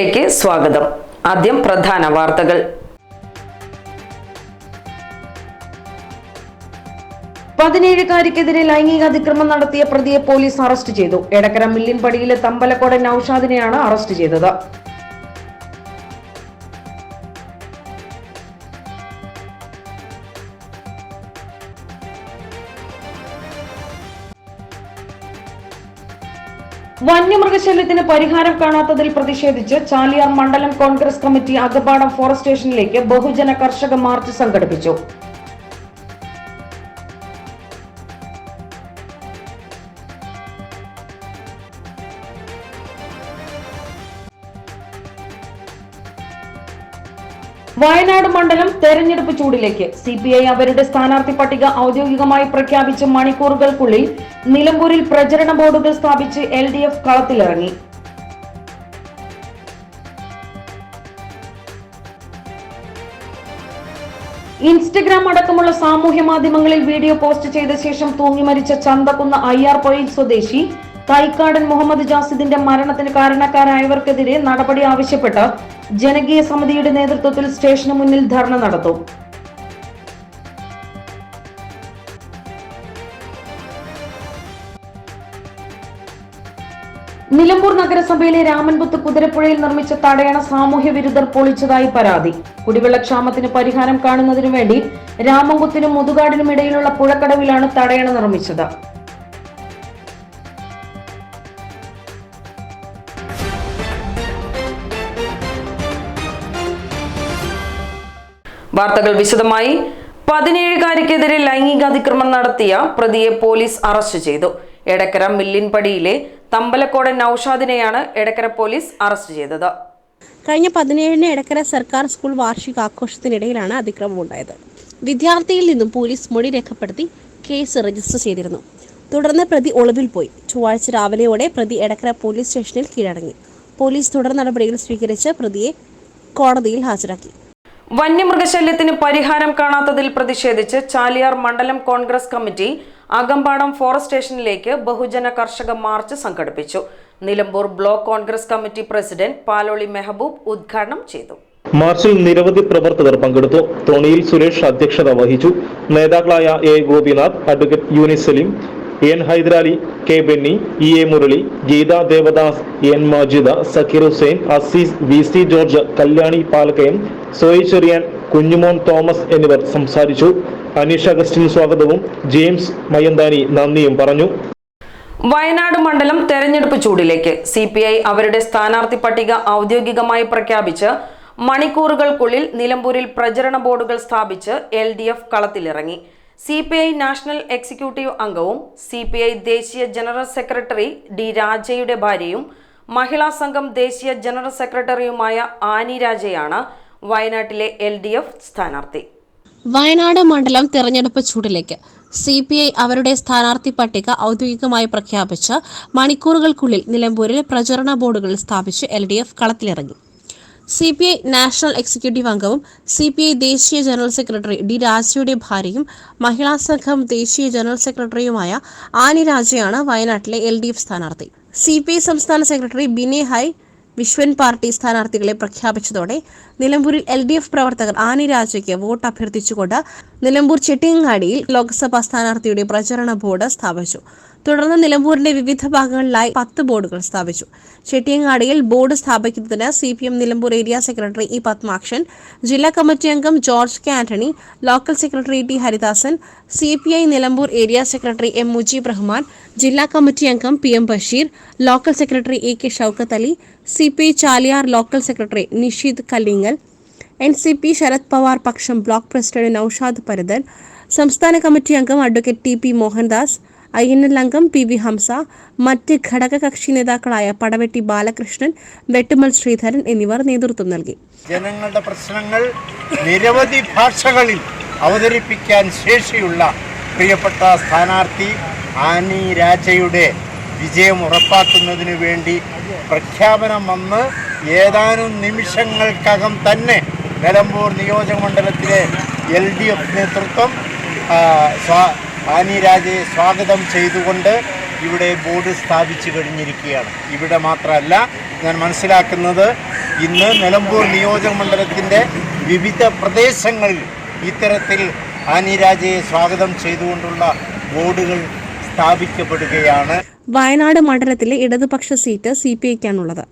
വാർത്തകളിലേക്ക് സ്വാഗതം. ആദ്യം പ്രധാന വാർത്തകൾ. പതിനേഴുകാരിക്കെതിരെ ലൈംഗിക അതിക്രമം നടത്തിയ പ്രതിയെ പോലീസ് അറസ്റ്റ് ചെയ്തു. എടക്കര മില്ലിൻപടിയിലെ തമ്പലക്കോടൻ നൌഷാദിനെയാണ് അറസ്റ്റ് ചെയ്തത്. വന്യമൃഗശല്യത്തിന് പരിഹാരം കാണാത്തതിൽ പ്രതിഷേധിച്ച് ചാലിയാർ മണ്ഡലം കോൺഗ്രസ് കമ്മിറ്റി അകപ്പാടം ഫോറസ്റ്റ് സ്റ്റേഷനിലേക്ക് ബഹുജന കർഷക മാർച്ച് സംഘടിപ്പിച്ചു. വയനാട് മണ്ഡലം തെരഞ്ഞെടുപ്പ് ചൂടിലേക്ക്. സി പി ഐ അവരുടെ സ്ഥാനാർത്ഥി പട്ടിക ഔദ്യോഗികമായി പ്രഖ്യാപിച്ച മണിക്കൂറുകൾക്കുള്ളിൽ നിലമ്പൂരിൽ പ്രചരണ ബോർഡുകൾ സ്ഥാപിച്ച് എൽ ഡി എഫ് കളത്തിലിറങ്ങി. ഇൻസ്റ്റഗ്രാം അടക്കമുള്ള സാമൂഹ്യ മാധ്യമങ്ങളിൽ വീഡിയോ പോസ്റ്റ് ചെയ്ത ശേഷം തൂങ്ങി മരിച്ച ചന്തക്കുന്ന് അയ്യാർ പൊയിൽ സ്വദേശി തൈക്കാടൻ മുഹമ്മദ് ജാസിദിന്റെ മരണത്തിന് കാരണക്കാരായവർക്കെതിരെ നടപടി ആവശ്യപ്പെട്ട് ജനകീയ സമിതിയുടെ നേതൃത്വത്തിൽ സ്റ്റേഷന് മുന്നിൽ ധർണ നടത്തും. നിലമ്പൂർ നഗരസഭയിലെ രാമൻപുത്ത് കുതിരപ്പുഴയിൽ നിർമ്മിച്ച തടയണ സാമൂഹ്യ വിരുദ്ധർ പൊളിച്ചതായി പരാതി. കുടിവെള്ളക്ഷാമത്തിന് പരിഹാരം കാണുന്നതിനു വേണ്ടി രാമൻകുത്തിനും മുതുകാടിനും ഇടയിലുള്ള പുഴക്കടവിലാണ് തടയണ നിർമ്മിച്ചത്. വാർത്തകൾ വിശദമായി. പതിനേഴുകാരിക്കെതിരെ ലൈംഗിക അതിക്രമം നടത്തിയ പ്രതിയെ പോലീസ് അറസ്റ്റ് ചെയ്തു. എടക്കര മില്ലിൻപടിയിലെ തമ്പലക്കോടൻ നൌഷാദിനെയാണ് എടക്കര പോലീസ് അറസ്റ്റ് ചെയ്തത്. കഴിഞ്ഞ പതിനേഴിന് എടക്കര സർക്കാർ സ്കൂൾ വാർഷിക ആഘോഷത്തിനിടയിലാണ് അതിക്രമം ഉണ്ടായത് വിദ്യാർത്ഥിയിൽ നിന്നും പോലീസ് മൊഴി രേഖപ്പെടുത്തി കേസ് രജിസ്റ്റർ ചെയ്തിരുന്നു. തുടർന്ന് പ്രതി ഒളിവിൽ പോയി. ചൊവ്വാഴ്ച രാവിലെയോടെ പ്രതി എടക്കര പോലീസ് സ്റ്റേഷനിൽ കീഴടങ്ങി. പോലീസ് തുടർ നടപടികൾ സ്വീകരിച്ച് പ്രതിയെ കോടതിയിൽ ഹാജരാക്കി. വന്യമൃഗശല്യത്തിന് പരിഹാരം കാണാത്തതിൽ പ്രതിഷേധിച്ച് ചാലിയാർ മണ്ഡലം കോൺഗ്രസ് കമ്മിറ്റി അകമ്പാടം ഫോറസ്റ്റ് സ്റ്റേഷനിലേക്ക് ബഹുജന കർഷക മാർച്ച് സംഘടിപ്പിച്ചു. Nilambur block Congress committee president Paloli Mehaboob ഉദ്ഘാടനം ചെയ്തു. മാർച്ചിൽ നിരവധി പ്രവർത്തകർ പങ്കെടുത്തു. തോണിയിൽ സുരേഷ് അധ്യക്ഷത വഹിച്ചു. നേതാക്കളായ A. Gopinath advocate Younis Saleem N. Hyderali K. Benny E. A. Murali Geetha Devadas N. Majida Zakir Hussain Azeez V. C. George Kalyani Palakkayam Soyi Cherian Kunjumon Thomas എന്നിവർ സംസാരിച്ചു. അനീഷ് അഗസ്റ്റിൻ സ്വാഗതവും. ജെയിംസ് മയന്താനി നന്ദിയും പറഞ്ഞു. വയനാട് മണ്ഡലം തെരഞ്ഞെടുപ്പ് ചൂടിലേക്ക്. സി പി ഐ അവരുടെ സ്ഥാനാർത്ഥി പട്ടിക ഔദ്യോഗികമായി പ്രഖ്യാപിച്ച് മണിക്കൂറുകൾക്കുള്ളിൽ നിലമ്പൂരിൽ പ്രചരണ ബോർഡുകൾ സ്ഥാപിച്ച് L D F കളത്തിലിറങ്ങി. C P I national executive അംഗവും സി പി ഐ ദേശീയ ജനറൽ സെക്രട്ടറി ഡി രാജയുടെ ഭാര്യയും മഹിളാ സംഘം ദേശീയ ജനറൽ സെക്രട്ടറിയുമായ ആനി രാജയാണ് വയനാട്ടിലെ എൽ ഡി എഫ് സ്ഥാനാർത്ഥി. വയനാട് മണ്ഡലം തെരഞ്ഞെടുപ്പ് ചൂടിലേക്ക്. സി പി ഐ അവരുടെ സ്ഥാനാർത്ഥി പട്ടിക ഔദ്യോഗികമായി പ്രഖ്യാപിച്ച് മണിക്കൂറുകൾക്കുള്ളിൽ നിലമ്പൂരിൽ പ്രചരണ ബോർഡുകൾ സ്ഥാപിച്ച് L D F കളത്തിലിറങ്ങി. C P I national executive അംഗവും സി പി ഐ ദേശീയ ജനറൽ സെക്രട്ടറി ഡി രാജയുടെ ഭാര്യയും മഹിളാ സംഘം ദേശീയ ജനറൽ സെക്രട്ടറിയുമായ ആനി രാജയാണ് വയനാട്ടിലെ എൽ ഡി എഫ് സ്ഥാനാർത്ഥി. സി പി ഐ സംസ്ഥാന സെക്രട്ടറി ബിനെ ഹൈ വിശ്വൻ പാർട്ടി സ്ഥാനാർത്ഥികളെ പ്രഖ്യാപിച്ചതോടെ നിലമ്പൂരിൽ എൽ ഡി എഫ് പ്രവർത്തകർ ആനി രാജയ്ക്ക് വോട്ട് അഭ്യർത്ഥിച്ചുകൊണ്ട് നിലമ്പൂർ ചെട്ടിയങ്ങാടിയിൽ ലോക്സഭാ സ്ഥാനാർത്ഥിയുടെ പ്രചരണ ബോർഡ് സ്ഥാപിച്ചു. തുടർന്ന് നിലമ്പൂരിന്റെ വിവിധ ഭാഗങ്ങളിലായി പത്ത് ബോർഡുകൾ സ്ഥാപിച്ചു. ചെട്ടിയങ്ങാടിയിൽ ബോർഡ് സ്ഥാപിക്കുന്നതിന് C P M Nilambur area secretary E Padmakshan ജില്ലാ കമ്മിറ്റി അംഗം George K Antony local secretary T Haridasan C P I Nilambur area secretary M Mujeeb Rahman ജില്ലാ കമ്മിറ്റി അംഗം P M Basheer local secretary A K Shoukath Ali C P Chaliyar local secretary Nisheed Kallingal N C P Sharad Pawar പക്ഷം block president Noushad Paradan സംസ്ഥാന committee അംഗം advocate T P Mohandas I N L അംഗം P V Hamsa മറ്റ് ഘടകകക്ഷി നേതാക്കളായ പടവെട്ടി ബാലകൃഷ്ണൻ വെട്ടുമൽ ശ്രീധരൻ എന്നിവർ നേതൃത്വം നൽകി. ജനങ്ങളുടെ പ്രശ്നങ്ങൾ നിരവധി ഭാഷകളിൽ അവതരിപ്പിക്കാൻ ശേഷിയുള്ള പ്രിയപ്പെട്ട സ്ഥാനാർത്ഥി ആനി രാജയുടെ വിജയം ഉറപ്പാക്കുന്നതിന് വേണ്ടി പ്രഖ്യാപനം വന്ന് ഏതാനും നിമിഷങ്ങൾക്കകം തന്നെ നിലമ്പൂർ നിയോജകമണ്ഡലത്തിലെ എൽ ഡി എഫ് നേതൃത്വം ആനി രാജയെ സ്വാഗതം ചെയ്തുകൊണ്ട് ഇവിടെ ബോർഡ് സ്ഥാപിച്ചു കഴിഞ്ഞിരിക്കുകയാണ്. ഇവിടെ മാത്രമല്ല ഞാൻ മനസ്സിലാക്കുന്നത് ഇന്ന് നിലമ്പൂർ നിയോജക മണ്ഡലത്തിന്റെ വിവിധ പ്രദേശങ്ങളിൽ ഇത്തരത്തിൽ ആനി രാജയെ സ്വാഗതം ചെയ്തുകൊണ്ടുള്ള ബോർഡുകൾ സ്ഥാപിക്കപ്പെടുകയാണ്. വയനാട് മണ്ഡലത്തിലെ ഇടതുപക്ഷ സീറ്റ് സി പി ഐക്കാണുള്ളത്.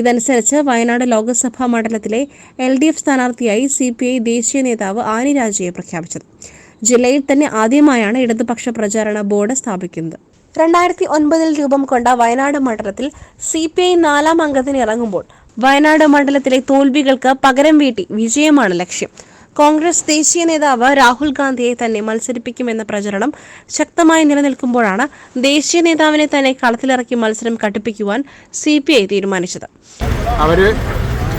ഇതനുസരിച്ച് വയനാട് ലോക്സഭാ മണ്ഡലത്തിലെ എൽ ഡി എഫ് സ്ഥാനാർത്ഥിയായി സി പി ഐ ദേശീയ നേതാവ് ആനി രാജയെ പ്രഖ്യാപിച്ചത്. ജില്ലയിൽ തന്നെ ആദ്യമായാണ് ഇടതുപക്ഷ പ്രചാരണ ബോർഡ് സ്ഥാപിക്കുന്നത്. രണ്ടായിരത്തി ഒൻപതിൽ രൂപം കൊണ്ട വയനാട് മണ്ഡലത്തിൽ സി പി ഐ നാലാം അംഗത്തിന് ഇറങ്ങുമ്പോൾ വയനാട് മണ്ഡലത്തിലെ തോൽവികൾക്ക് പകരം വീട്ടി വിജയമാണ് ലക്ഷ്യം. കോൺഗ്രസ് ദേശീയ നേതാവ് രാഹുൽ ഗാന്ധിയെ തന്നെ മത്സരിപ്പിക്കുമെന്ന പ്രചരണം ശക്തമായി നിലനിൽക്കുമ്പോഴാണ് ദേശീയ നേതാവിനെ തന്നെ കളത്തിലിറക്കി മത്സരം കടുപ്പിക്കുവാൻ സി പി ഐ തീരുമാനിച്ചത്. അവർ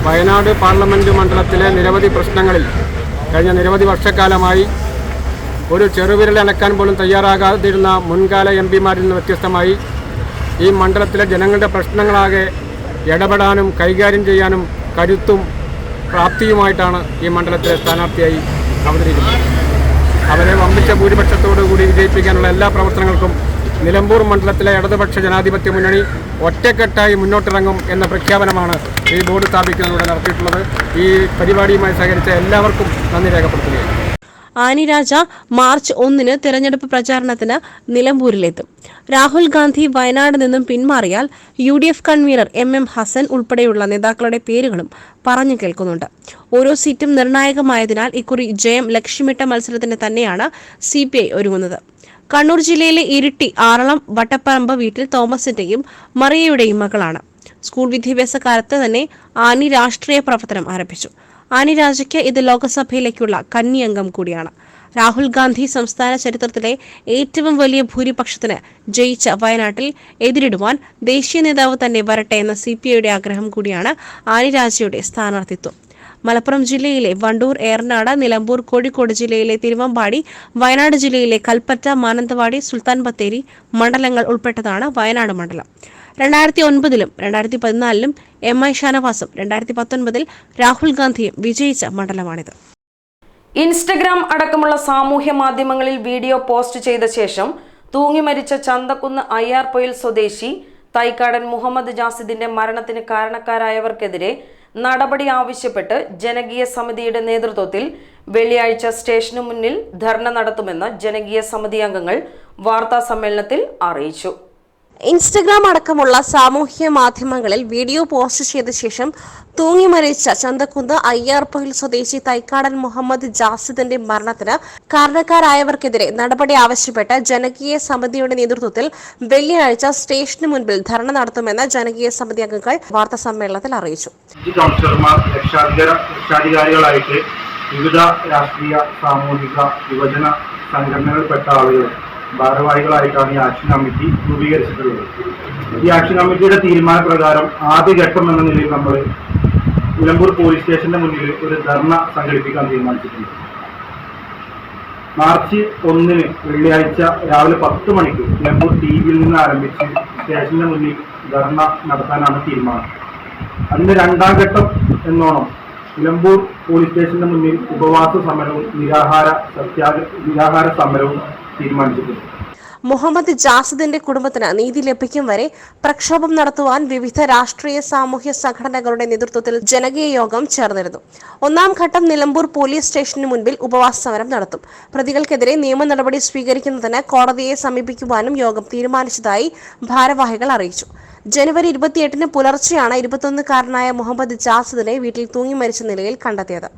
വയനാട് പാർലമെന്റ് മണ്ഡലത്തിലെ നിരവധി പ്രശ്നങ്ങളിൽ കഴിഞ്ഞ നിരവധി വർഷക്കാലമായി ഒരു ചെറുവിരൽ അനക്കാൻ പോലും തയ്യാറാകാതിരുന്ന മുൻകാല എം പിമാരിൽ നിന്ന് വ്യത്യസ്തമായി ഈ മണ്ഡലത്തിലെ ജനങ്ങളുടെ പ്രശ്നങ്ങളാകെ ഇടപെടാനും കൈകാര്യം ചെയ്യാനും കരുത്തും പ്രാപ്തിയുമായിട്ടാണ് ഈ മണ്ഡലത്തിലെ സ്ഥാനാർത്ഥിയായി അവതരിക്കുന്നത്. അവരെ വമ്പിച്ച ഭൂരിപക്ഷത്തോടു കൂടി വിജയിപ്പിക്കാനുള്ള എല്ലാ പ്രവർത്തനങ്ങൾക്കും നിലമ്പൂർ മണ്ഡലത്തിലെ ഇടതുപക്ഷ ജനാധിപത്യ മുന്നണി ഒറ്റക്കെട്ടായി മുന്നോട്ടിറങ്ങും എന്ന പ്രഖ്യാപനമാണ് ഈ ബോർഡ് സ്ഥാപിക്കുന്നതിലൂടെ നടത്തിയിട്ടുള്ളത്. ഈ പരിപാടിയുമായി സഹകരിച്ച എല്ലാവർക്കും നന്ദി രേഖപ്പെടുത്തുകയാണ്. ആനി രാജ മാർച്ച് ഒന്നിന് തിരഞ്ഞെടുപ്പ് പ്രചാരണത്തിന് നിലമ്പൂരിലെത്തും. രാഹുൽ ഗാന്ധി വയനാട് നിന്നും പിന്മാറിയാൽ U D F convener M M Hassan ഉൾപ്പെടെയുള്ള നേതാക്കളുടെ പേരുകളും പറഞ്ഞു കേൾക്കുന്നുണ്ട്. ഓരോ സീറ്റും നിർണായകമായതിനാൽ ഇക്കുറി ജയം ലക്ഷ്യമിട്ട മത്സരത്തിന് തന്നെയാണ് സി പി ഐ ഒരുങ്ങുന്നത്. കണ്ണൂർ ജില്ലയിലെ ഇരിട്ടി ആറളം വട്ടപ്പറമ്പ് വീട്ടിൽ തോമസിന്റെയും മറിയയുടെയും മകളാണ്. സ്കൂൾ വിദ്യാഭ്യാസ കാലത്ത് തന്നെ ആനി രാഷ്ട്രീയ പ്രവർത്തനം ആരംഭിച്ചു. ആനി രാജയ്ക്ക് ഇത് ലോക്സഭയിലേക്കുള്ള കന്നി അംഗം കൂടിയാണ്. രാഹുൽ ഗാന്ധി സംസ്ഥാന ചരിത്രത്തിലെ ഏറ്റവും വലിയ ഭൂരിപക്ഷത്തിന് ജയിച്ച വയനാട്ടിൽ എതിരിടുവാൻ ദേശീയ നേതാവ് തന്നെ വരട്ടെ എന്ന സി പി ഐയുടെ ആഗ്രഹം കൂടിയാണ് ആനിരാജയുടെ സ്ഥാനാർത്ഥിത്വം. മലപ്പുറം ജില്ലയിലെ വണ്ടൂർ ഏറനാട് നിലമ്പൂർ കോഴിക്കോട് ജില്ലയിലെ തിരുവമ്പാടി വയനാട് ജില്ലയിലെ കൽപ്പറ്റ മാനന്തവാടി സുൽത്താൻ ബത്തേരി മണ്ഡലങ്ങൾ ഉൾപ്പെട്ടതാണ് വയനാട് മണ്ഡലം. രണ്ടായിരത്തി ഒൻപതിലും രണ്ടായിരത്തി പതിനാലിലും എം ഐ ഷാനവാസും രണ്ടായിരത്തി പത്തൊൻപതിൽ രാഹുൽ ഗാന്ധിയും വിജയിച്ച മണ്ഡലമാണിത്. ഇൻസ്റ്റഗ്രാം അടക്കമുള്ള സാമൂഹ്യ മാധ്യമങ്ങളിൽ വീഡിയോ പോസ്റ്റ് ചെയ്ത ശേഷം തൂങ്ങി മരിച്ച ചന്തക്കുന്ന് അയ്യാർപൊയിൽ സ്വദേശി തൈക്കാടൻ മുഹമ്മദ് ജാസിദിന്റെ മരണത്തിന് കാരണക്കാരായവർക്കെതിരെ നടപടി ആവശ്യപ്പെട്ട് ജനകീയ സമിതിയുടെ നേതൃത്വത്തിൽ വെള്ളിയാഴ്ച സ്റ്റേഷനു മുന്നിൽ ധർണ നടത്തുമെന്ന് ജനകീയ സമിതി അംഗങ്ങൾ വാർത്താ സമ്മേളനത്തിൽ അറിയിച്ചു. ഇൻസ്റ്റഗ്രാം അടക്കമുള്ള സാമൂഹ്യ മാധ്യമങ്ങളിൽ വീഡിയോ പോസ്റ്റ് ചെയ്ത ശേഷം തൂങ്ങി മരിച്ച ചന്തക്കുന്ന് അയ്യാർപ്പൊയിൽ സ്വദേശി തൈക്കാടൻ മുഹമ്മദ് ജാസിദിന്റെ മരണത്തിന് കാരണക്കാരായവർക്കെതിരെ നടപടി ആവശ്യപ്പെട്ട് ജനകീയ സമിതിയുടെ നേതൃത്വത്തിൽ വെള്ളിയാഴ്ച സ്റ്റേഷന് മുൻപിൽ ധർണ നടത്തുമെന്ന് ജനകീയ സമിതി അംഗങ്ങൾ വാർത്താ സമ്മേളനത്തിൽ അറിയിച്ചു രക്ഷാധികാരികളായിട്ട് വിവിധ രാഷ്ട്രീയ സാമൂഹിക യുവജന സംഘടനകളിൽപ്പെട്ട ആളുകൾ ഭാരവാഹികളായിട്ടാണ് ഈ ആക്ഷൻ കമ്മിറ്റി രൂപീകരിച്ചിട്ടുള്ളത്. ഈ ആക്ഷൻ കമ്മിറ്റിയുടെ തീരുമാനപ്രകാരം ആദ്യഘട്ടം എന്ന നിലയിൽ നമ്മൾ നിലമ്പൂർ പോലീസ് സ്റ്റേഷന്റെ മുന്നിൽ ഒരു ധർണ സംഘടിപ്പിക്കാൻ തീരുമാനിച്ചിട്ടുണ്ട്. മാർച്ച് ഒന്നിന് വെള്ളിയാഴ്ച രാവിലെ പത്ത് മണിക്ക് നിലമ്പൂർ ടി വിയിൽ നിന്ന് ആരംഭിച്ച് സ്റ്റേഷന്റെ മുന്നിൽ ധർണ നടത്താനാണ് തീരുമാനം. അതിന്റെ രണ്ടാം ഘട്ടം എന്നോണം നിലമ്പൂർ പോലീസ് സ്റ്റേഷന്റെ മുന്നിൽ ഉപവാസ സമരവും നിരാഹാര സത്യാഗ്രഹ നിരാഹാര സമരവും തീരുമാനിച്ചിട്ടുണ്ട്. മുഹമ്മദ് ജാസിദിന്റെ കുടുംബത്തിന് നീതി ലഭിക്കും വരെ പ്രക്ഷോഭം നടത്തുവാൻ വിവിധ രാഷ്ട്രീയ സാമൂഹ്യ സംഘടനകളുടെ നേതൃത്വത്തിൽ ജനകീയ യോഗം ചേർന്നിരുന്നു. ഒന്നാം ഘട്ടം നിലമ്പൂർ പോലീസ് സ്റ്റേഷന് മുൻപിൽ ഉപവാസ സമരം നടത്തും. പ്രതികൾക്കെതിരെ നിയമ നടപടി സ്വീകരിക്കുന്നതിന് കോടതിയെ സമീപിക്കുവാനും യോഗം തീരുമാനിച്ചതായി ഭാരവാഹികൾ അറിയിച്ചു. ജനുവരി ഇരുപത്തിയെട്ടിന് പുലർച്ചെയാണ് ഇരുപത്തൊന്നുകാരനായ മുഹമ്മദ് ജാസിദിനെ വീട്ടിൽ തൂങ്ങി മരിച്ച നിലയിൽ കണ്ടെത്തിയത്.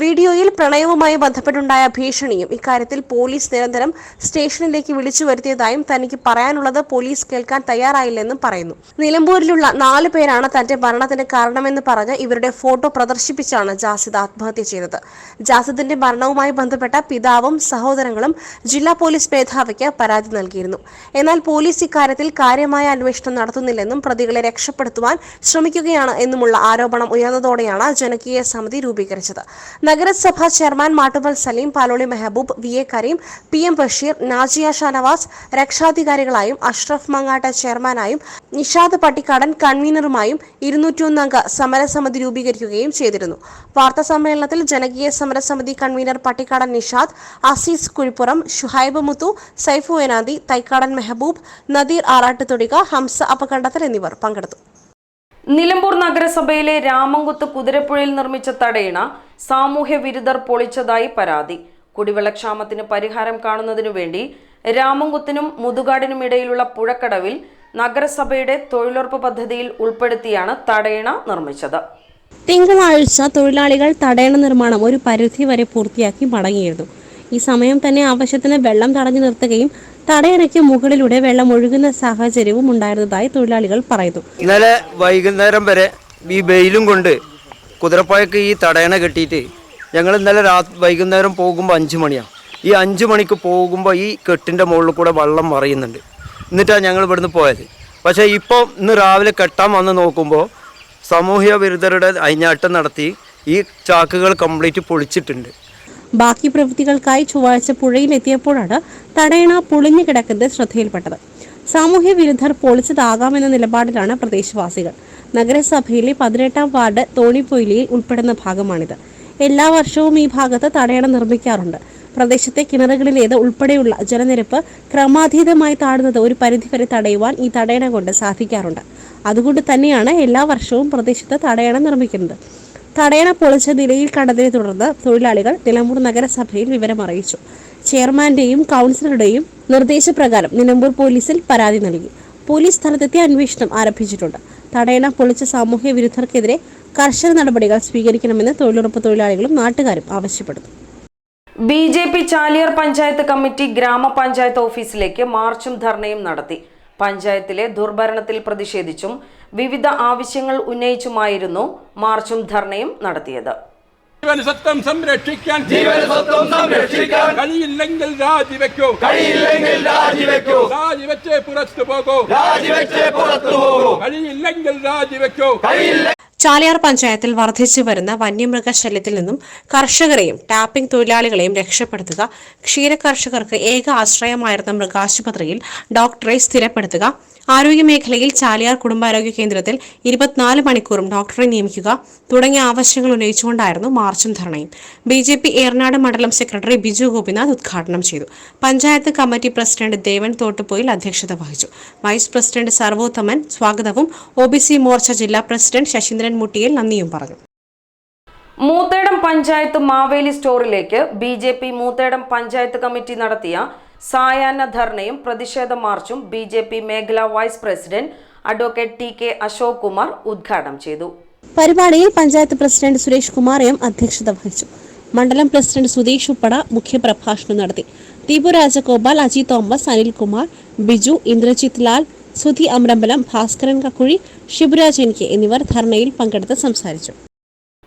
വീഡിയോയിൽ പ്രണയവുമായി ബന്ധപ്പെട്ടുണ്ടായ ഭീഷണിയും ഇക്കാര്യത്തിൽ പോലീസ് നിരന്തരം സ്റ്റേഷനിലേക്ക് വിളിച്ചു വരുത്തിയതായും തനിക്ക് പറയാനുള്ളത് പോലീസ് കേൾക്കാൻ തയ്യാറായില്ലെന്നും പറയുന്നു. നിലമ്പൂരിലുള്ള നാല് പേരാണ് തന്റെ മരണത്തിന് കാരണമെന്ന് പറഞ്ഞ് ഇവരുടെ ഫോട്ടോ പ്രദർശിപ്പിച്ചാണ് ജാസിദ് ആത്മഹത്യ ചെയ്തത്. ജാസിദിന്റെ മരണവുമായി ബന്ധപ്പെട്ട പിതാവും സഹോദരങ്ങളും ജില്ലാ പോലീസ് മേധാവിക്ക് പരാതി നൽകിയിരുന്നു. എന്നാൽ പോലീസ് ഇക്കാര്യത്തിൽ കാര്യമായ അന്വേഷണം നടത്തുന്നില്ലെന്നും പ്രതികളെ രക്ഷപ്പെടുത്തുവാൻ ശ്രമിക്കുകയാണ് എന്നുമുള്ള ആരോപണം ഉയർന്നതോടെയാണ് ജനകീയ സമിതി രൂപീകരിച്ചത്. നഗരസഭാ chairman Mattummal Saleem Paloli Mehaboob V A Kareem P M Basheer Najiya Shanavas രക്ഷാധികാരികളായും Ashraf മങ്ങാട്ട ചെയർമാനായും നിഷാദ് പട്ടിക്കാടൻ കൺവീനറുമായും ഇരുന്നൂറ്റിയൊന്നംഗ സമരസമിതി രൂപീകരിക്കുകയും ചെയ്തിരുന്നു. വാർത്താ സമ്മേളനത്തിൽ ജനകീയ സമരസമിതി കൺവീനർ പട്ടിക്കാടൻ നിഷാദ് അസീസ് കുഴിപ്പുറം ഷുഹൈബ് മുത്തു സൈഫു എനാദി തൈക്കാടൻ മെഹബൂബ് നദീർ ആറാട്ടുതൊടിക ഹംസ അപകണ്ടത്തിൽ എന്നിവർ പങ്കെടുത്തു. നിലമ്പൂർ നഗരസഭയിലെ രാമങ്കുത്ത് കുതിരപ്പുഴയിൽ നിർമ്മിച്ച തടയിണ സാമൂഹ്യ വിരുദ്ധർ പൊളിച്ചതായി പരാതി. കുടിവെള്ളക്ഷാമത്തിന് പരിഹാരം കാണുന്നതിനു വേണ്ടി രാമങ്കുത്തിനും മുതുകാടിനും ഇടയിലുള്ള പുഴക്കടവിൽ നഗരസഭയുടെ തൊഴിലുറപ്പ് പദ്ധതിയിൽ ഉൾപ്പെടുത്തിയാണ് തടയിണ നിർമ്മിച്ചത്. തിങ്കളാഴ്ച തൊഴിലാളികൾ തടയണ നിർമ്മാണം ഒരു പരിധി വരെ പൂർത്തിയാക്കി മടങ്ങിയിരുന്നു ഈ സമയം തന്നെ ആവശ്യത്തിന് വെള്ളം തടഞ്ഞു നിർത്തുകയും തടയണയ്ക്ക് മുകളിലൂടെ വെള്ളം ഒഴുകുന്ന സാഹചര്യവും ഉണ്ടായിരുന്നതായി തൊഴിലാളികൾ പറയുന്നു. ഇന്നലെ വൈകുന്നേരം വരെ ഈ വെയിലും കൊണ്ട് കുതിരപ്പായക്ക് ഈ തടയണ കെട്ടിയിട്ട് ഞങ്ങൾ ഇന്നലെ രാ വൈകുന്നേരം പോകുമ്പോൾ അഞ്ച് മണിയാണ് ഈ അഞ്ച് മണിക്ക് പോകുമ്പോൾ ഈ കെട്ടിന്റെ മുകളിൽ കൂടെ വെള്ളം മറിയുന്നുണ്ട്. എന്നിട്ടാണ് ഞങ്ങൾ ഇവിടുന്ന് പോയത്. പക്ഷേ ഇപ്പോൾ ഇന്ന് രാവിലെ കെട്ടാൻ വന്ന് നോക്കുമ്പോൾ സാമൂഹ്യ വിരുദ്ധരുടെ അയിഞ്ഞാട്ടം നടത്തി ഈ ചാക്കുകൾ കംപ്ലീറ്റ് പൊളിച്ചിട്ടുണ്ട്. ബാക്കി പ്രവൃത്തികൾക്കായി ചൊവ്വാഴ്ച പുഴയിലെത്തിയപ്പോഴാണ് തടയണ പൊളിഞ്ഞു കിടക്കുന്നത് ശ്രദ്ധയിൽപ്പെട്ടത്. സാമൂഹ്യ വിരുദ്ധർ പൊളിച്ചതാകാമെന്ന നിലപാടിലാണ് പ്രദേശവാസികൾ. നഗരസഭയിലെ പതിനെട്ടാം വാർഡ് തോണിപ്പൊയിലിയിൽ ഉൾപ്പെടുന്ന ഭാഗമാണിത്. എല്ലാ വർഷവും ഈ ഭാഗത്ത് തടയണ നിർമ്മിക്കാറുണ്ട്. പ്രദേശത്തെ കിണറുകളിലേത് ഉൾപ്പെടെയുള്ള ജലനിരപ്പ് ക്രമാതീതമായി താഴുന്നത് ഒരു പരിധിവരെ തടയുവാൻ ഈ തടയണ കൊണ്ട് സാധിക്കാറുണ്ട്. അതുകൊണ്ട് തന്നെയാണ് എല്ലാ വർഷവും പ്രദേശത്ത് തടയണ നിർമ്മിക്കുന്നത്. തടയണ പൊളിച്ച നിലയിൽ കണ്ടതിനെ തുടർന്ന് തൊഴിലാളികൾ നിലമ്പൂർ നഗരസഭയിൽ വിവരമറിയിച്ചു ചെയർമാന്റെയും കൗൺസിലറുടെയും നിർദ്ദേശപ്രകാരം നിലമ്പൂർ പോലീസിൽ പരാതി നൽകി. പോലീസ് സ്ഥലത്തെത്തി അന്വേഷണം ആരംഭിച്ചിട്ടുണ്ട്. തടയണ പൊളിച്ച സാമൂഹ്യ വിരുദ്ധർക്കെതിരെ കർശന നടപടികൾ സ്വീകരിക്കണമെന്ന് തൊഴിലുറപ്പ് തൊഴിലാളികളും നാട്ടുകാരും ആവശ്യപ്പെടുന്നു. B J P Chaliyar panchayat committee ഗ്രാമപഞ്ചായത്ത് ഓഫീസിലേക്ക് മാർച്ചും ധർണയും നടത്തി. പഞ്ചായത്തിലെ ദുർഭരണത്തിൽ പ്രതിഷേധിച്ചും വിവിധ ആവശ്യങ്ങൾ ഉന്നയിച്ചുമായിരുന്നു മാർച്ചും ധർണയും നടത്തിയത്. ജീവനസത്വം സംരക്ഷിക്കാൻ ജീവനസത്വം സംരക്ഷിക്കാൻ കഴിയില്ലെങ്കിൽ രാജിവെക്കൂ കഴിയില്ലെങ്കിൽ രാജിവെക്കൂ രാജിവെച്ചേ പുറത്തു പോകൂ. രാജിവെച്ചേ പുറത്തു പോകൂ. കഴിയില്ലെങ്കിൽ രാജിവെക്കൂ ചാലിയാർ പഞ്ചായത്തിൽ വർദ്ധിച്ചു വരുന്ന വന്യമൃഗശല്യത്തിൽ നിന്നും കർഷകരെയും ടാപ്പിംഗ് തൊഴിലാളികളെയും രക്ഷപ്പെടുത്തുക. ക്ഷീര കർഷകർക്ക് ഏക ആശ്രയമായിരുന്ന മൃഗാശുപത്രിയിൽ ഡോക്ടറെ സ്ഥിരപ്പെടുത്തുക. ആരോഗ്യമേഖലയിൽ ചാലിയാർ കുടുംബാരോഗ്യ കേന്ദ്രത്തിൽ ഇരുപത്തിനാല് മണിക്കൂറും ഡോക്ടറെ നിയമിക്കുക തുടങ്ങിയ ആവശ്യങ്ങൾ ഉന്നയിച്ചുകൊണ്ടായിരുന്നു മാർച്ചും ധർണയും. ബി ജെ പി ഏറനാട് മണ്ഡലം സെക്രട്ടറി ബിജു ഗോപിനാഥ് ഉദ്ഘാടനം ചെയ്തു. പഞ്ചായത്ത് കമ്മിറ്റി പ്രസിഡന്റ് ദേവൻ തോട്ടുപോയിൽ അധ്യക്ഷത വഹിച്ചു. വൈസ് പ്രസിഡന്റ് സർവോത്തമൻ സ്വാഗതവും ഒ ബി സി മോർച്ച ജില്ലാ പ്രസിഡന്റ് ശശീന്ദ്രൻ മുട്ടിയിൽ നന്ദിയും പറഞ്ഞു. Moothedam panchayat Maveli സ്റ്റോറിലേക്ക് B J P Moothedam panchayat committee നടത്തിയ സായാഹ്ന ധർണയും പ്രതിഷേധ മാർച്ചും ബി ജെ പി മേഖലാ vice president advocate T K Ashok Kumar ഉദ്ഘാടനം ചെയ്തു. പരിപാടിയിൽ പഞ്ചായത്ത് പ്രസിഡന്റ് സുരേഷ് കുമാർ എം അധ്യക്ഷത വഹിച്ചു. മണ്ഡലം പ്രസിഡന്റ് സുധീഷ് ഉപ്പട മുഖ്യപ്രഭാഷണം നടത്തി. Deepu Rajagopal Aji Thomas Anilkumar Biju Indrajith Lal Sudhi Amrambalam Bhaskaran Kakkuzhi Sivaraj N K എന്നിവർ ധർണയിൽ പങ്കെടുത്ത് സംസാരിച്ചു.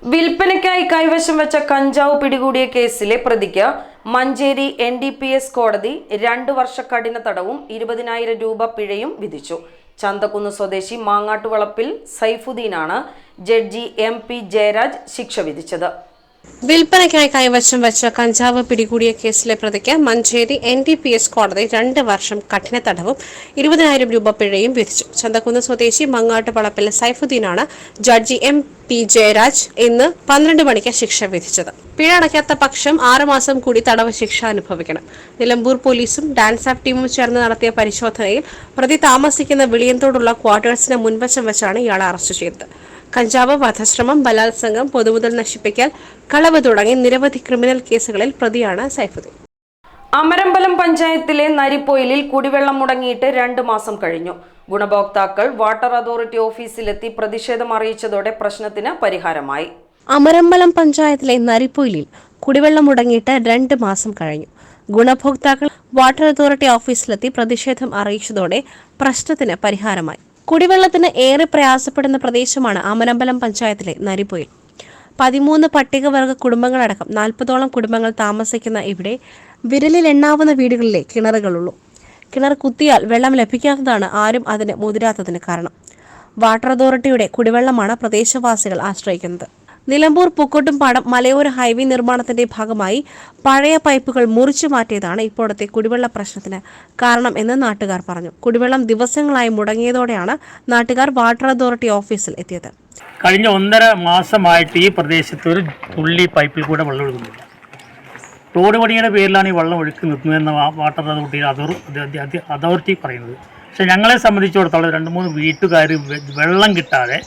വിൽപ്പനയ്ക്കായി കൈവശം വെച്ച കഞ്ചാവ് പിടികൂടിയ കേസിലെ പ്രതിക്ക് Manjeri N D P S കോടതി രണ്ടു വർഷ കഠിന തടവും ഇരുപതിനായിരം രൂപ പിഴയും വിധിച്ചു. ചന്തക്കുന്ന് സ്വദേശി മാങ്ങാട്ടുവളപ്പിൽ സൈഫുദ്ദീനാണ് ജഡ്ജി എം പി ജയരാജ് ശിക്ഷ വിധിച്ചത്. വിൽപ്പനയ്ക്കായി കൈവശം വെച്ച കഞ്ചാവ് പിടികൂടിയ കേസിലെ പ്രതിക്ക് Manjeri N D P S കോടതി രണ്ട് വർഷം കഠിന തടവും ഇരുപതിനായിരം രൂപ പിഴയും വിധിച്ചു. ചന്തക്കുന്ന് സ്വദേശി മങ്ങാട്ട് വളപ്പിൽ സൈഫുദ്ദീനാണ് ജഡ്ജി എം പി ജയരാജ് ഇന്ന് പന്ത്രണ്ട് മണിക്ക് ശിക്ഷ വിധിച്ചത്. പിഴ അടയ്ക്കാത്ത പക്ഷം ആറുമാസം കൂടി തടവ് ശിക്ഷ അനുഭവിക്കണം. നിലമ്പൂർ പോലീസും ഡാൻസ് ആപ്പ് ടീമും ചേർന്ന് നടത്തിയ പരിശോധനയിൽ പ്രതി താമസിക്കുന്ന വിളിയന്തോടുള്ള ക്വാർട്ടേഴ്സിന് മുൻവശം വെച്ചാണ് ഇയാളെ അറസ്റ്റ് ചെയ്തത്. കഞ്ചാവ് വധശ്രമം ബലാത്സംഗം പൊതുമുതൽ നശിപ്പിക്കൽ കളവ് തുടങ്ങി നിരവധി ക്രിമിനൽ കേസുകളിൽ പ്രതിയാണ് സൈഫുദ്ദീൻ. അമരമ്പലം പഞ്ചായത്തിലെ നരിപ്പൊയിലിൽ കുടിവെള്ളം മുടങ്ങിയിട്ട് രണ്ട് മാസം കഴിഞ്ഞു. ഗുണഭോക്താക്കൾ വാട്ടർ അതോറിറ്റി ഓഫീസിലെത്തി പ്രതിഷേധം അറിയിച്ചതോടെ പ്രശ്നത്തിന് പരിഹാരമായി. അമരമ്പലം പഞ്ചായത്തിലെ നരിപ്പൊയിലിൽ കുടിവെള്ളം മുടങ്ങിയിട്ട് രണ്ട് മാസം കഴിഞ്ഞു. ഗുണഭോക്താക്കൾ വാട്ടർ അതോറിറ്റി ഓഫീസിലെത്തി പ്രതിഷേധം അറിയിച്ചതോടെ പ്രശ്നത്തിന് പരിഹാരമായി. കുടിവെള്ളത്തിന് ഏറെ പ്രയാസപ്പെടുന്ന പ്രദേശമാണ് അമരമ്പലം പഞ്ചായത്തിലെ നരിപ്പൊയിൽ പതിമൂന്ന് പട്ടികവർഗ കുടുംബങ്ങളടക്കം നാൽപ്പതോളം കുടുംബങ്ങൾ താമസിക്കുന്ന ഇവിടെ വിരലിൽ എണ്ണാവുന്ന വീടുകളിലെ കിണറുകളുള്ളൂ. കിണർ കുത്തിയാൽ വെള്ളം ലഭിക്കാത്തതാണ് ആരും അതിന് മുതിരാത്തതിന് കാരണം. വാട്ടർ അതോറിറ്റിയുടെ കുടിവെള്ളമാണ് പ്രദേശവാസികൾ ആശ്രയിക്കുന്നത്. നിലമ്പൂർ പൂക്കോട്ടുംപാടം മലയോര ഹൈവേ നിർമ്മാണത്തിന്റെ ഭാഗമായി പഴയ പൈപ്പുകൾ മുറിച്ചു മാറ്റിയതാണ് ഇപ്പോഴത്തെ കുടിവെള്ള പ്രശ്നത്തിന് കാരണം എന്ന് നാട്ടുകാർ പറഞ്ഞു. കുടിവെള്ളം ദിവസങ്ങളായി മുടങ്ങിയതോടെയാണ് നാട്ടുകാർ വാട്ടർ അതോറിറ്റി ഓഫീസിൽ എത്തിയത്. കഴിഞ്ഞ ഒന്നര മാസമായിട്ട് ഈ പ്രദേശത്ത് ഒരു തുള്ളി പൈപ്പിൽ കൂടെ വെള്ളം ഒഴുകുന്നില്ല റോഡ് പണിയുടെ പേരിലാണ് ഈ വെള്ളം ഒഴുക്കി നിൽക്കുന്നതെന്ന് വാട്ടർ അതോറിറ്റി അതോറിറ്റി പറയുന്നത്. പക്ഷേ ഞങ്ങളെ സംബന്ധിച്ചിടത്തോളം രണ്ട് മൂന്ന് വീട്ടുകാർ വെള്ളം കിട്ടാതെ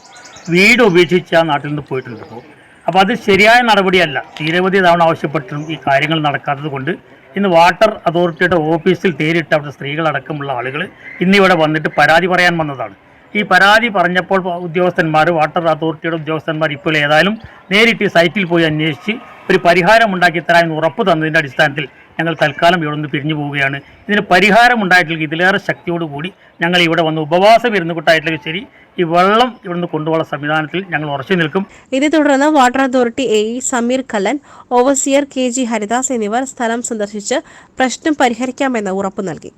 വീട് ഉപേക്ഷിച്ച് ആ നാട്ടിൽ നിന്ന് പോയിട്ടുണ്ട് ഇപ്പോൾ അപ്പോൾ അത് ശരിയായ നടപടിയല്ല. നിരവധി തവണ ആവശ്യപ്പെട്ടും ഈ കാര്യങ്ങൾ നടക്കാത്തത് കൊണ്ട് ഇന്ന് വാട്ടർ അതോറിറ്റിയുടെ ഓഫീസിൽ നേരിട്ട് അവിടെ സ്ത്രീകളടക്കമുള്ള ആളുകൾ ഇന്നിവിടെ വന്നിട്ട് പരാതി പറയാൻ വന്നതാണ്. ഈ പരാതി പറഞ്ഞപ്പോൾ ഉദ്യോഗസ്ഥന്മാർ വാട്ടർ അതോറിറ്റിയുടെ ഉദ്യോഗസ്ഥന്മാർ ഇപ്പോൾ ഏതായാലും നേരിട്ട് സൈറ്റിൽ പോയി അന്വേഷിച്ച് ഒരു പരിഹാരം ഉണ്ടാക്കി തരാമെന്ന് ഉറപ്പ് തന്നതിന്റെ അടിസ്ഥാനത്തിൽ ഞങ്ങൾ തൽക്കാലം ഇവിടെ നിന്ന് പിരിഞ്ഞു പോവുകയാണ്. ഇതിന് പരിഹാരം ഉണ്ടായിട്ടില്ലെങ്കിൽ ഇതിലേറെ ശക്തിയോടുകൂടി ഞങ്ങൾ ഇവിടെ വന്ന് ഉപവാസം ഇരുന്ന് കൂട്ടായിട്ടില്ലെങ്കിൽ ശരി ഈ വെള്ളം ഇവിടുന്ന് കൊണ്ടുപോകുന്ന സംവിധാനത്തിൽ ഞങ്ങൾ ഉറച്ചു നിൽക്കും. ഇതേ തുടർന്ന് water authority A E Sameer Kallan overseer K G Haridas എന്നിവർ സ്ഥലം സന്ദർശിച്ച് പ്രശ്നം പരിഹരിക്കാമെന്ന് ഉറപ്പു നൽകി.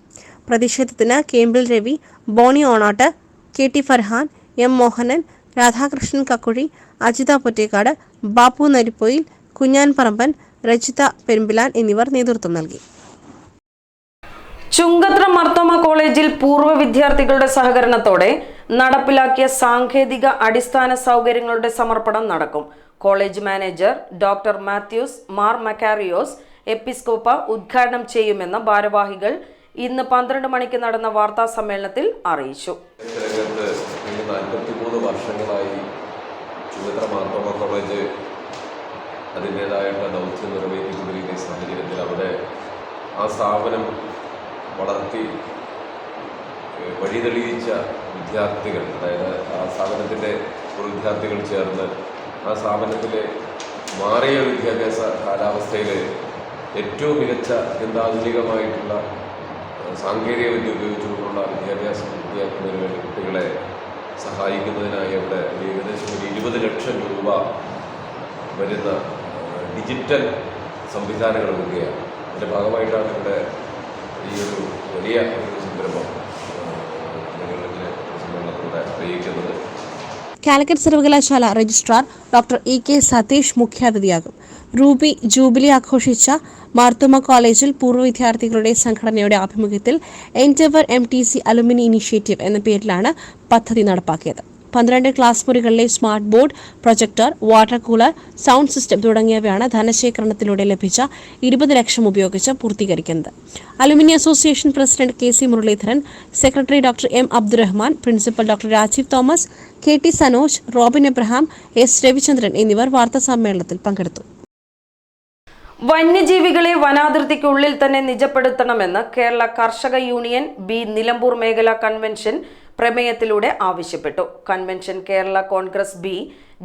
പ്രതിഷേധത്തിന് Kempil Ravi Boney Onatt K T Farhan M Mohanan Radhakrishnan Kakkuzhi Ajitha Pottekkad Bappu Naripoyil Kunjan Paramban Rajitha Perumbilan എന്നിവർ നേതൃത്വം നൽകി. ചുങ്കത്ര മർത്തോമ കോളേജിൽ പൂർവ വിദ്യാർത്ഥികളുടെ സഹകരണത്തോടെ നടപ്പിലാക്കിയ സാങ്കേതിക അടിസ്ഥാന സൗകര്യങ്ങളുടെ സമർപ്പണം നടക്കും. College manager doctor Mathews Mar Makarios Episcopa ഉദ്ഘാടനം ചെയ്യുമെന്ന് ഭാരവാഹികൾ ഇന്ന് പന്ത്രണ്ട് മണിക്ക് നടന്ന വാർത്താ സമ്മേളനത്തിൽ അറിയിച്ചു. വർഷങ്ങളായി ചുങ്കത്ര മാർത്തോമ കോളേജ് അതിന്റേതായിട്ടുള്ള ദൗത്യം നിറവേറ്റിക്കൊണ്ടിരിക്കുന്ന ഈ സാഹചര്യത്തിൽ അവിടെ ആ സ്ഥാപനം വളർത്തി വഴിതെളിയിച്ച വിദ്യാർത്ഥികൾ അതായത് ആ സ്ഥാപനത്തിന്റെ വിദ്യാർത്ഥികൾ ചേർന്ന് ആ സ്ഥാപനത്തിലെ മാറിയ വിദ്യാഭ്യാസ കാലാവസ്ഥയിൽ ഏറ്റവും മികച്ച അത്യന്താധുനികമായിട്ടുള്ള സാങ്കേതിക വിദ്യ ഉപയോഗിച്ചുകൊണ്ടുള്ള വിദ്യാഭ്യാസം പൂർത്തിയാക്കുന്നതിന് വേണ്ടി കുട്ടികളെ സഹായിക്കുന്നതിനായി അവിടെ ഏകദേശം ഒരു ഇരുപത് ലക്ഷം രൂപ വരുന്ന ഡിജിറ്റൽ സംവിധാനങ്ങൾ വരികയാണ് അതിന്റെ ഭാഗമായിട്ടാണ് ഇവിടെ ഈ ഒരു വലിയ സംരംഭം കാലിക്കറ്റ് സർവകലാശാല registrar doctor E K Satheesh മുഖ്യാതിഥിയാകും. റൂബി ജൂബിലി ആഘോഷിച്ച മാർത്തോമ കോളേജിൽ പൂർവ വിദ്യാർത്ഥികളുടെ സംഘടനയുടെ ആഭിമുഖ്യത്തിൽ endeavour M T C alumni initiative എന്ന പേരിലാണ് പദ്ധതി നടപ്പാക്കിയത്. പന്ത്രണ്ട് class മുറികളിലെ smart board projector water cooler sound system തുടങ്ങിയവയാണ് ധനശേഖരണത്തിലൂടെ ലഭിച്ച ഇരുപത് ലക്ഷം ഉപയോഗിച്ച് പൂർത്തീകരിക്കുന്നത്. Alumni association president K C Muraleedharan secretary doctor M Abdurahman principal doctor Rajeev Thomas K T Sanoj Robin Abraham S Ravichandran എന്നിവർ വാർത്താ സമ്മേളനത്തിൽ പങ്കെടുത്തു. വന്യജീവികളെ വനാതിർത്തിക്കുള്ളിൽ തന്നെ നിജപ്പെടുത്തണമെന്ന് കേരള കർഷക യൂണിയൻ ബി നിലമ്പൂർ മേഖലാ കൺവെൻഷൻ പ്രമേയത്തിലൂടെ ആവശ്യപ്പെട്ടു. കൺവെൻഷൻ കേരള കോൺഗ്രസ് ബി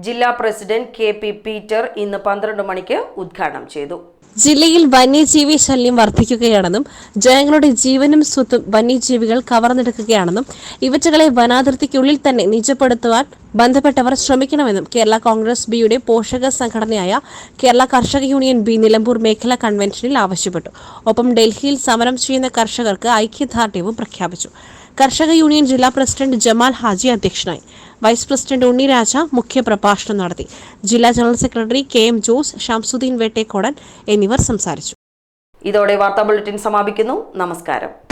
ജില്ലാ പ്രസിഡന്റ് കെ പി പീറ്റർ ഇന്ന് പന്ത്രണ്ട് മണിക്ക് ഉദ്ഘാടനം ചെയ്തു. ജില്ലയിൽ വന്യജീവി ശല്യം വർദ്ധിക്കുകയാണെന്നും ജനങ്ങളുടെ ജീവനും സ്വത്തും വന്യജീവികൾ കവർന്നെടുക്കുകയാണെന്നും ഇവറ്റകളെ വനാതിർത്തിക്കുള്ളിൽ തന്നെ നിജപ്പെടുത്തുവാൻ ബന്ധപ്പെട്ടവർ ശ്രമിക്കണമെന്നും കേരള കോൺഗ്രസ് ബിയുടെ പോഷക സംഘടനയായ കേരള കർഷക യൂണിയൻ ബി നിലമ്പൂർ മേഖലാ കൺവെൻഷനിൽ ആവശ്യപ്പെട്ടു. ഒപ്പം ഡൽഹിയിൽ സമരം ചെയ്യുന്ന കർഷകർക്ക് ഐക്യദാർഢ്യവും പ്രഖ്യാപിച്ചു. കർഷക യൂണിയൻ ജില്ലാ പ്രസിഡന്റ് ജമാൽ ഹാജി അധ്യക്ഷനായി. വൈസ് പ്രസിഡന്റ് ഉണ്ണിരാജ മുഖ്യപ്രഭാഷണം നടത്തി. ജില്ലാ general secretary K M Jose Shamsuddin Vettekodan എന്നിവർ സംസാരിച്ചു. ഇതോടെ വാർത്താ ബുള്ളറ്റിൻ സമാപിക്കുന്നു. നമസ്കാരം.